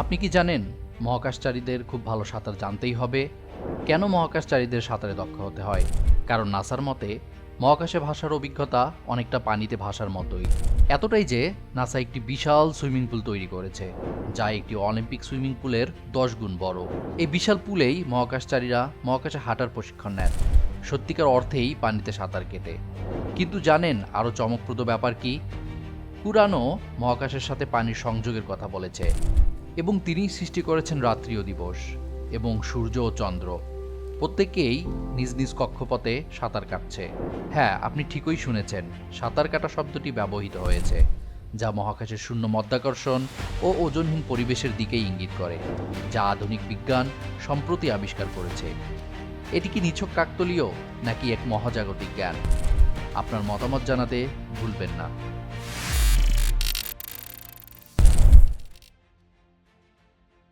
আপনি কি জানেন, মহাকাশচারীদের খুব ভালো সাঁতার জানতেই হবে। কেন মহাকাশচারীদের সাঁতারে দক্ষ হতে হয়? কারণ নাসার মতে, মহাকাশে ভাষার অভিজ্ঞতা অনেকটা পানিতে ভাষার মতোই। এতটাই যে, নাসা একটি বিশাল সুইমিং পুল তৈরি করেছে, যা একটি অলিম্পিক সুইমিং পুলের দশ গুণ বড়। এই বিশাল পুলেই মহাকাশচারীরা মহাকাশে হাঁটার প্রশিক্ষণ নেন। সত্যিকার অর্থেই পানিতে সাঁতার কেটে। কিন্তু জানেন আরও চমকপ্রদ ব্যাপার কি? পুরানো মহাকাশের সাথে পানির সংযোগের কথা বলেছে। এবং তিনি সৃষ্টি করেছেন রাত্রি ও দিবস এবং সূর্য ও চন্দ্র। প্রত্যেকেই নিজ নিজ কক্ষপথে সাঁতার কাটছে। হ্যাঁ আপনি ঠিকই শুনেছেন, সাঁতার কাটা শব্দটি ব্যবহৃত হয়েছে, যা মহাকাশের শূন্য মধ্যাকর্ষণ ও ওজনহীন পরিবেশের দিকেই ইঙ্গিত করে, যা আধুনিক বিজ্ঞান সম্প্রতি আবিষ্কার করেছে। এটি কি নিছক কাকতলীয়, নাকি এক মহাজাগতিক জ্ঞান? আপনার মতামত জানাতে ভুলবেন না।